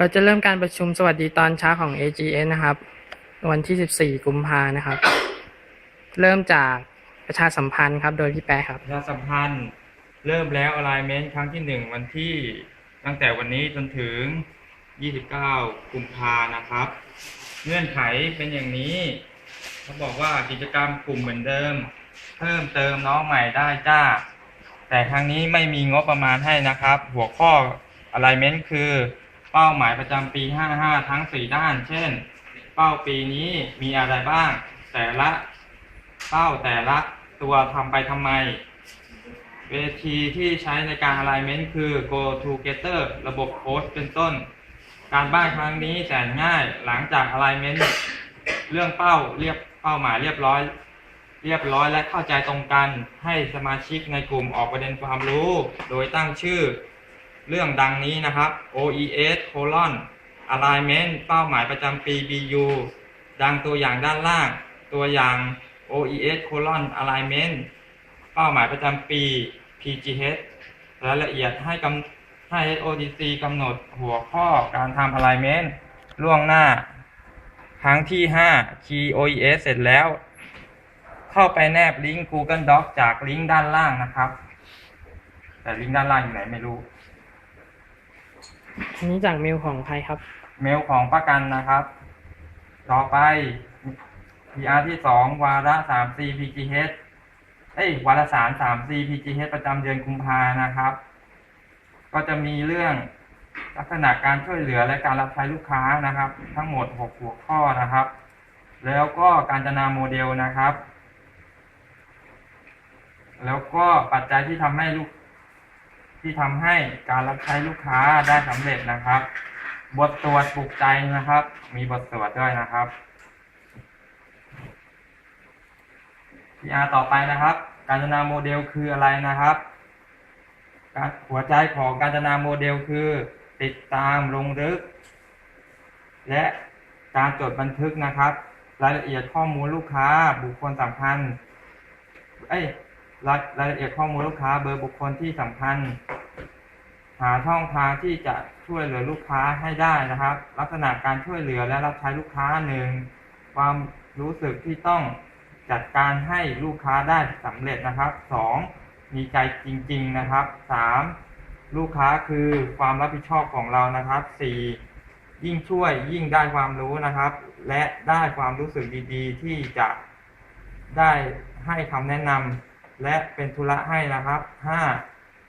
เราจะเริ่มการประชุมสวัสดีตอนเช้าของ AGS นะครับ วันที่ 14 กุมภานะครับ เริ่มจากประชาสัมพันธ์ครับ โดยพี่แป๊ะครับ ประชาสัมพันธ์เริ่มแล้ว alignment ครั้งที่หนึ่งวันที่ตั้งแต่วันนี้จนถึง 29 กุมภานะครับ เงื่อนไขเป็นอย่างนี้เขาบอกว่ากิจกรรมกลุ่มเหมือนเดิม เพิ่มเติมน้องใหม่ได้จ้า แต่ครั้งนี้ไม่มีงบประมาณให้นะครับ หัวข้อ alignment คือ เป้าหมายประจำปี 55 ทั้ง 4 ด้าน เช่น เป้าปีนี้มีอะไรบ้าง แต่ละเป้าแต่ละตัวทำไปทำไม เวทีที่ใช้ในการ alignment คือ go together ระบบโค้ชเป็นต้น การบ้านครั้งนี้แสนง่ายหลังจาก alignment เรื่องเป้าเรียบเป้าหมายเรียบร้อย เรียบร้อยและเข้าใจตรงกันให้สมาชิกในกลุ่มออกประเด็นความรู้ โดยตั้งชื่อ เรื่องดังนี้นะครับ OES colon alignment เป้าหมายประจำปี BU ดังตัวอย่างด้านล่าง ตัวอย่าง OES colon alignment เป้าหมายประจำปี PGH รายละเอียดให้กำให้ ODC กำหนดหัวข้อการทำ alignment ล่วงหน้า ครั้งที่ 5 Key OES เสร็จแล้ว เข้าไปแนบลิงก์ Google docs จากลิงก์ด้านล่างนะครับ แต่ลิงก์ด้านล่างอยู่ไหนไม่รู้ อันนี้จากเมลของใครครับ เมลของประกันนะครับ ต่อไป PR ที่สองวาระสาม C PGH เอ้ยวารสามสาม C PGH ประจำเดือนกุมภานะครับ ก็จะมีเรื่องลักษณะการช่วยเหลือและการรับใช้ลูกค้านะครับ ทั้งหมดหกหัวข้อนะครับ แล้วก็การจนาโมเดลนะครับ แล้วก็ปัจจัยที่ทำให้ลูก ที่ทำให้การรับใช้ลูกค้าได้สำเร็จนะครับ บทตรวจปลุกใจนะครับ มีบทตรวจด้วยนะครับ PR ต่อไปนะครับ การจนาโมเดลคืออะไรนะครับ หัวใจของการจนาโมเดลคือ ติดตามลงลึก และการจดบันทึกนะครับ รายละเอียดข้อมูลลูกค้าบุคคลสำคัญเอ้ยรายละเอียดข้อมูลลูกค้าเบอร์บุคคลที่สำคัญ หาช่องทางที่จะช่วยเหลือลูกค้าให้ได้นะครับ ลักษณะการช่วยเหลือและรับใช้ลูกค้าหนึ่งความรู้สึกที่ต้องจัดการให้ลูกค้าได้สำเร็จนะครับสองมีใจจริง ๆนะครับสามลูกค้าคือความรับผิดชอบของเรานะครับสี่ยิ่งช่วยยิ่งได้ความรู้นะครับ และได้ความรู้สึกดีๆ ที่จะได้ให้คำแนะนำและเป็นธุระให้นะครับห้า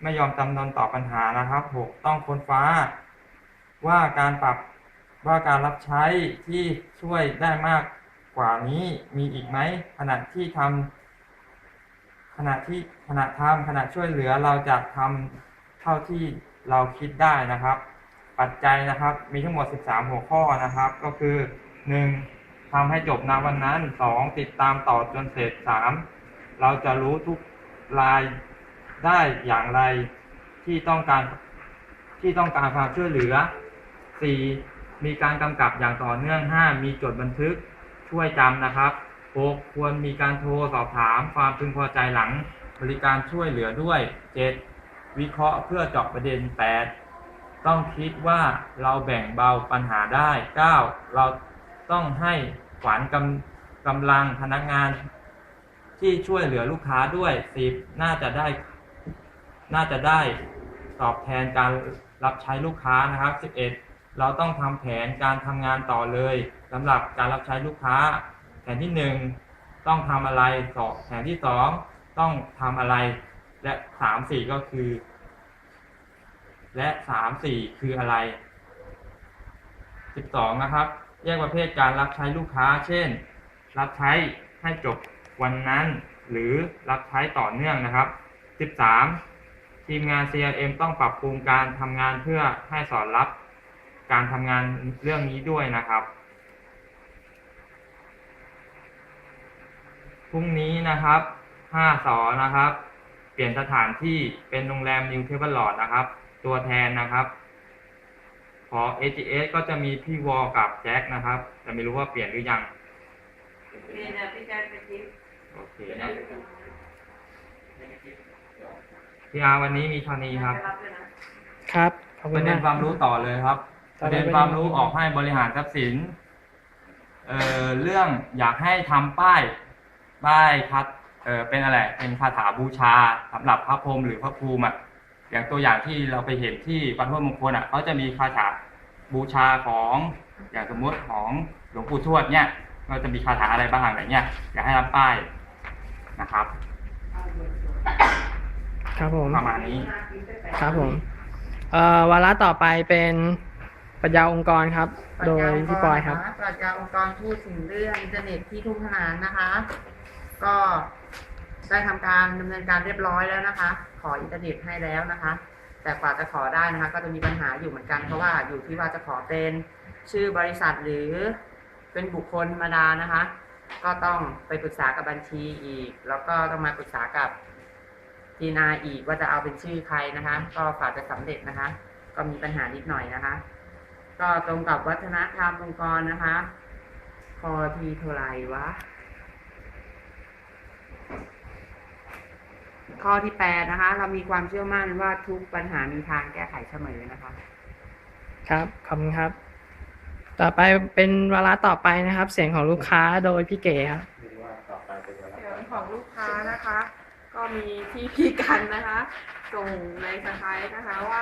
ไม่ยอมจำนนต่อปัญหานะครับ 6. ต้องค้นฟ้า ว่าการปรับว่าการรับใช้ที่ช่วยได้มากกว่านี้มีอีกไหมขณะที่ทำขณะที่ขณะทำขณะช่วยเหลือเราจะทำเท่าที่เราคิดได้นะครับ ปัจจัยนะครับมีทั้งหมด 13 หัวข้อนะครับ ก็คือ 1. ทำให้จบณวันนั้น 2. ติดตามต่อจนเสร็จ 3. เราจะรู้ทุกราย ได้อย่างไรที่ต้องการที่ต้องการความช่วยเหลือ 4. มีการกำกับอย่างต่อเนื่อง 5. มีจดบันทึกช่วยจำนะครับ 6. ควรมีการโทรสอบถาม ความพึงพอใจหลังบริการช่วยเหลือด้วย 7. วิเคราะห์เพื่อเจาะประเด็น 8. ต้องคิดว่าเราแบ่งเบาปัญหาได้ 9. เราต้องให้ขวัญกำกำลังพนักงานที่ช่วยเหลือลูกค้าด้วย 10 น่าจะได้ น่าจะได้ตอบแทนการรับใช้ลูกค้านะครับ 11 เราต้องทำแผนการทำงานต่อเลยสำหรับการรับใช้ลูกค้า แผนที่ 1 ต้องทำอะไรสองแผนที่ 2 ต้องทำอะไร และ 3 4 ก็คือ และ 3 4 คืออะไร 12 นะครับ แยกประเภทการรับใช้ลูกค้า เช่น รับใช้ให้จบวันนั้น หรือรับใช้ต่อเนื่องนะครับ 13 ทีมงาน CRM ต้องปรับปรุงการทำงานเพื่อให้สอดรับการทำงานเรื่องนี้ด้วยนะครับพรุ่งนี้นะครับ5สอนะครับ เปลี่ยนสถานที่เป็นโรงแรมนิวเทเบิลลอดนะครับ ตัวแทนนะครับ ของ AGS ก็จะมีพี่วอกับแจ็คนะครับ แต่ไม่รู้ว่าเปลี่ยนหรือยังเรียนอะพี่การไปทิพย์โอเคนะ พี่อาร์วันนี้มีเท่านี้ครับไปรับเลยนะครับขอบปคุณระเด็มานกความรู้ต่อเลยครับ ต่อไปเรียนเป็นความรู้ออกให้บริหารทรัพย์สินเอ่อเรื่องอยากให้ทำป้ายป้ายคัดเอ่อเป็นอะไรเป็นคาถาบูชาสำหรับพระพรหมหรือพระภูมิอะอย่างตัวอย่างที่เราไปเห็นที่วัดห้วยมงคลอะเขาจะมีคาถาบูชาของอย่างสมมติของหลวงปู่ทวดเนี่ยก็จะมีคาถาอะไรบ้างอะไรเงี้ยอยากให้ทำป้ายนะครับ ครับผมประมาณนี้ ครับผม เอ่อวาระต่อไปเป็นปรัญญาองค์กรครับโดยพี่ปอยครับปรัชญาองค์กรพูดถึงเรื่องอินเทอร์เน็ตที่ทุ่งขนานนะคะ ก็ได้ทำการดำเนินการเรียบร้อยแล้วนะคะ ขออินเทอร์เน็ตให้แล้วนะคะ แต่กว่าจะขอได้นะคะ ก็จะมีปัญหาอยู่เหมือนกันเพราะว่าอยู่ที่ว่าจะขอเป็นชื่อบริษัทหรือเป็นบุคคลธรรมดานะคะ ก็ต้องไปปรึกษากับบัญชีอีก แล้วก็ต้องมาปรึกษากับ ทีนาอีกว่าจะเอาเป็นชื่อใครนะคะ ก็ฝากจะสำเร็จนะคะ ก็มีปัญหานิดหน่อยนะคะ ก็ตรงกับวัฒนธรรมองค์กรนะคะพอทีเท่าไหร่วะข้อที่แปดนะคะ เรามีความเชื่อมั่นว่าทุกปัญหามีทางแก้ไขเสมอนะคะ ครับขอบคุณครับ ต่อไปเป็นวาระต่อไปนะครับ เสียงของลูกค้าโดยพี่เก๋ครับเสียงของลูกค้านะคะ ก็มีที่พี่กันนะคะ ส่งในสไครต์นะคะว่า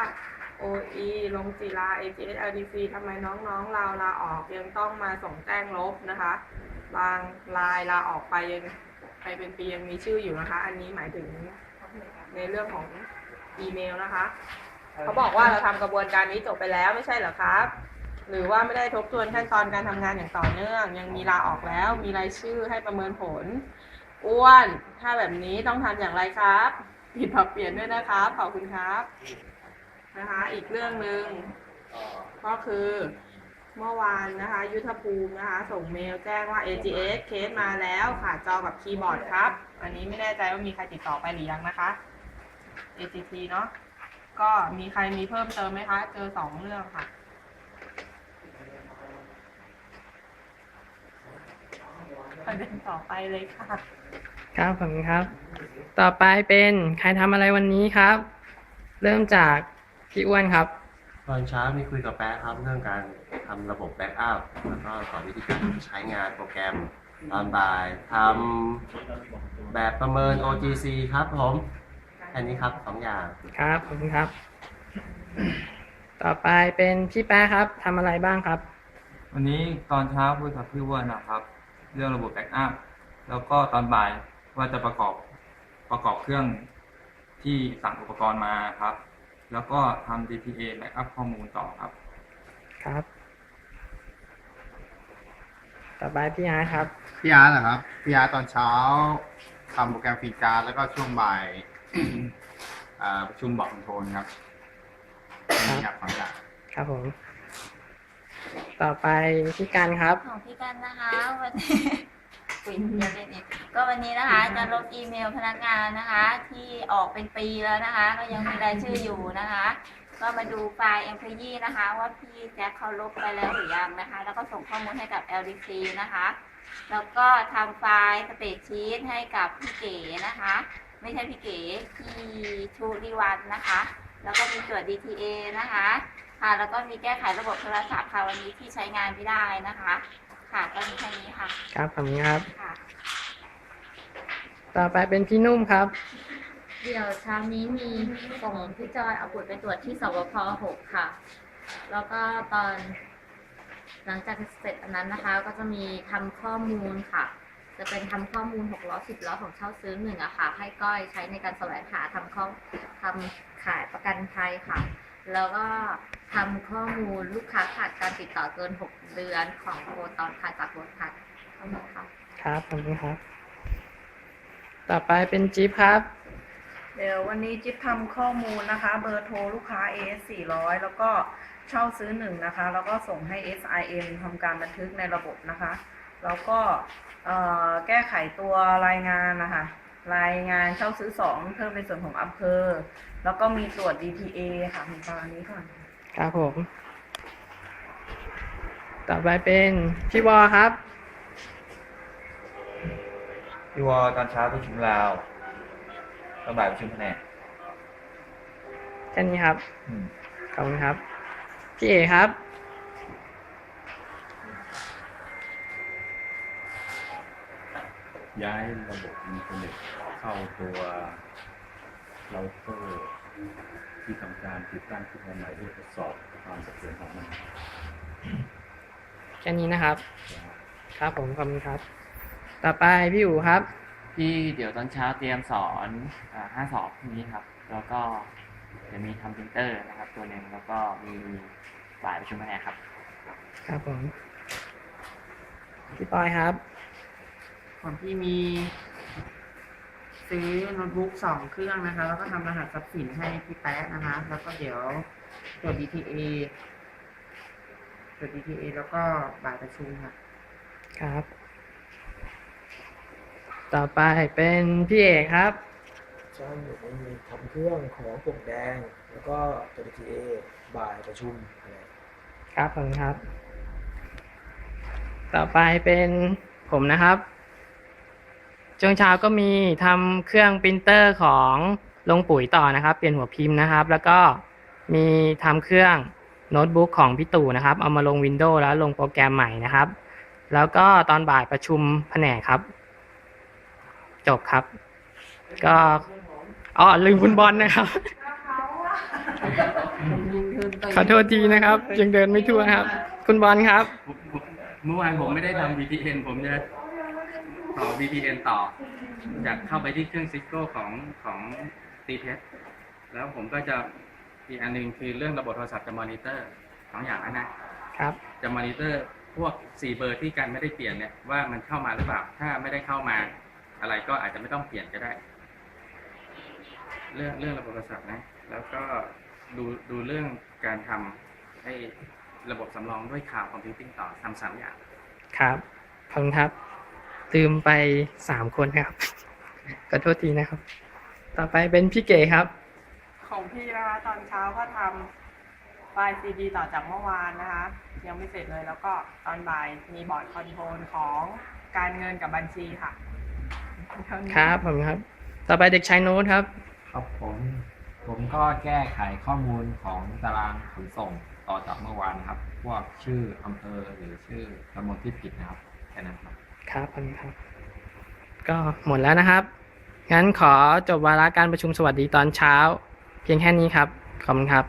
OE ลงจีรา AGS LDC ทำไมน้องๆเราลาออกยังต้องมาส่งแจ้งลบนะคะ บางรายลาออกไปยังไปเป็นปียังมีชื่ออยู่นะคะ อันนี้หมายถึงในเรื่องของอีเมลนะคะ เขาบอกว่าเราทำกระบวนการนี้จบไปแล้วไม่ใช่เหรอครับ หรือว่าไม่ได้ทบทวนขั้นตอนการทำงานอย่างต่อเนื่อง ยังมีลาออกแล้ว มีรายชื่อให้ประเมินผล อ้วน ถ้าแบบนี้ต้องทำอย่างไรครับผิดปรับเปลี่ยนด้วยนะครับขอบคุณครับนะคะ อีกเรื่องหนึ่งก็คือเมื่อวานนะคะ ยุทธภูมินะคะ ส่งเมลแจ้งว่า AGS เคสมาแล้วขาดจอกับคีย์บอร์ดครับ อันนี้ไม่แน่ใจว่ามีใครติดต่อไปหรือยังนะคะ AGT เนาะก็มีใครมีเพิ่มเติมไหมคะ เจอสองเรื่องค่ะ ประเด็นต่อไปเลยค่ะ ครับผมครับ ต่อไปเป็นใครทำอะไรวันนี้ครับ เริ่มจากพี่อ้วนครับ ตอนเช้ามีคุยกับแป๊ะครับเรื่องการทำระบบแบ็กอัพแล้วก็สอนวิธีการใช้งานโปรแกรมตอนบ่ายทำแบบประเมิน OGC ครับผมแค่นี้ครับสองอย่างครับผมครับ ต่อไปเป็นพี่แป๊ะครับทำอะไรบ้างครับ วันนี้ตอนเช้าคุยกับพี่อ้วนนะครับ เรื่องระบบแบ็กอัพแล้วก็ตอนบ่ายว่าจะประกอบประกอบเครื่องที่สั่งอุปกรณ์มาครับ แล้วก็ทำ DTA แบ็กอัพข้อมูลต่อครับ ครับ ต่อไปพี่อาร์ตครับ พี่อาร์ตนะครับพี่อาร์ตตอนเช้าทำโปรแกรมฟีการ์ดแล้วก็ช่วงบ่าย อ่าประชุมบอกคอนโทรลครับมีครับสองอย่างครับผม ต่อไปพี่กันครับ ของพี่กันนะคะวันนี้คุยเยอะเลยเนี่ยก็วันนี้นะคะจะลบอีเมลพนักงานนะคะ ที่ออกเป็นปีแล้วนะคะ ก็ยังมีรายชื่ออยู่นะคะ ก็มาดูไฟล์ employee นะคะ ว่าพี่แจ็คเขาลบไปแล้วหรือยังนะคะ แล้วก็ส่งข้อมูลให้กับ LDC นะคะ แล้วก็ทำไฟล์สเปซชีตให้กับพี่เก๋นะคะ ไม่ใช่พี่เก๋พี่ชูริวันนะคะ แล้วก็มีตรวจ DTA นะคะ ค่ะ แล้วก็มีแก้ไขระบบโทรศัพท์ค่ะวันนี้ที่ใช้งานไม่ได้นะคะ ค่ะก็มีแค่นี้ค่ะครับผมครับ ค่ะ ต่อไปเป็นพี่นุ่มครับ เดี๋ยวเช้านี้มีส่งพี่จอยเอาบุตรไปตรวจที่สวพหกค่ะ แล้วก็ตอน หลังจากเสร็จอันนั้นนะคะ ก็จะมีทำข้อมูลค่ะ จะเป็นทำข้อมูลหกล้อสิบล้อของเช่าซื้อหนึ่งอะค่ะ ให้ก้อยใช้ในการแสวงหาทำข้อทำขายประกันภัยค่ะ แล้วก็ ทำข้อมูลลูกค้าขาดการติดต่อเกินหกเดือนของโอตอนขาดจากรถค่ะเท่านี้ค่ะครับผมครับ ต่อไปเป็นจิ๊บครับ เดี๋ยววันนี้จิ๊บทำข้อมูลนะคะ เบอร์โทรลูกค้า AS 400 แล้วก็เช่าซื้อหนึ่งนะคะ แล้วก็ส่งให้ SIM ทำการบันทึกในระบบนะคะ แล้วก็เอ่อแก้ไขตัวรายงานนะคะรายงานเช่าซื้อสองเพิ่มในส่วนของอำเภอ แล้วก็มีตรวจ DTA ค่ะมีประมาณนี้ก่อน ครับผม ต่อไปเป็นพี่วอครับ พี่วอตอนเช้าประชุมลาวตอนบ่ายประชุมแผนแค่นี้ครับอขอบคุณครับ พี่เอครับ ย้ายระบบอินเทอร์เน็ตเข้าตัวเราเตอร์ ที่ทำการติดตั้งขึ้นมาใหม่เพื่อทดสอบความเสถียรของมันแค่นี้นะครับ ครับผมขอบคุณครับ ต่อไปพี่อู๋ครับ ที่เดี๋ยวตอนเช้าเตรียมสอนอ่าห้าสอบพรุ่งนี้ครับ แล้วก็จะมีทำพิมพ์เตอร์นะครับ ตัวหนึ่งแล้วก็มีฝ่ายประชุมแผนกครับ ครับผมพี่ปอยครับของพี่มี ซื้อโน้ตบุ๊กสองเครื่องนะคะ แล้วก็ทำรหัสทรัพย์สินให้พี่แป๊ะนะคะ แล้วก็เดี๋ยวตรวจ DTA ตรวจ DTA แล้วก็บ่ายประชุมค่ะ ครับ ต่อไปเป็นพี่เอกครับ ใช่ผมมีทำเครื่องของปลกแดง แล้วก็ตัว DTA บ่ายประชุมอะไรครับผมครับ ต่อไปเป็นผมนะครับ ช่วงเช้าก็มีทำเครื่องปรินเตอร์ของลงปุ๋ยต่อนะครับ เปลี่ยนหัวพิมพ์นะครับ แล้วก็มีทำเครื่องโน้ตบุ๊กของพี่ตู่นะครับ เอามาลง Windows แล้วลงโปรแกรมใหม่นะครับ แล้วก็ตอนบ่ายประชุมแผนกครับ จบครับ ก็อ๋อลืมคุณบอลนะครับขอโทษทีนะครับ ยังเดินไม่ทั่วครับ คุณบอลครับ เมื่อวานผมไม่ได้ทำ VPN ผมจะ ต่อ VPN ต่อ จากเข้าไปที่เครื่อง Cisco ของของตีเพชแล้วผมก็จะอีกอันหนึงคือเรื่องระบบโทรศัพท์จะมอนิเตอร์สองอย่างนั้นนะครับ จะมอนิเตอร์พวกสี่เบอร์ที่กันไม่ได้เปลี่ยนเนี่ยว่ามันเข้ามาหรือเปล่า ถ้าไม่ได้เข้ามา อะไรก็อาจจะไม่ต้องเปลี่ยนก็ได้ เรื่องเรื่องระบบโทรศัพท์นะ แล้วก็ดูดูเรื่องการทำให้ระบบสำรองด้วยข่าวคอมพิวติ้งต่อทำสามอย่าง ครับขอบคุณครับ ลืมไปสามคนครับขอโทษทีนะครับ ต่อไปเป็นพี่เก๋ครับ ของพี่นะคะตอนเช้าก็ทำไฟล์ซีดีต่อจากเมื่อวานนะคะ ยังไม่เสร็จเลยแล้วก็ตอนบ่ายมีบอร์ดคอนโทรลของการเงินกับบัญชีค่ะเท่านี้ครับผมครับ ต่อไปเด็กชายโน้ตครับ ครับผมผมก็แก้ไขข้อมูลของตารางขนส่งต่อจากเมื่อวานนะครับ พวกชื่ออำเภอหรือชื่อตำบลที่ผิดนะครับแค่นั้นครับ ครับขอบคุณครับ ก็หมดแล้วนะครับ งั้นขอจบวาระการประชุมสวัสดีตอนเช้า เพียงแค่นี้ครับ ขอบคุณครับ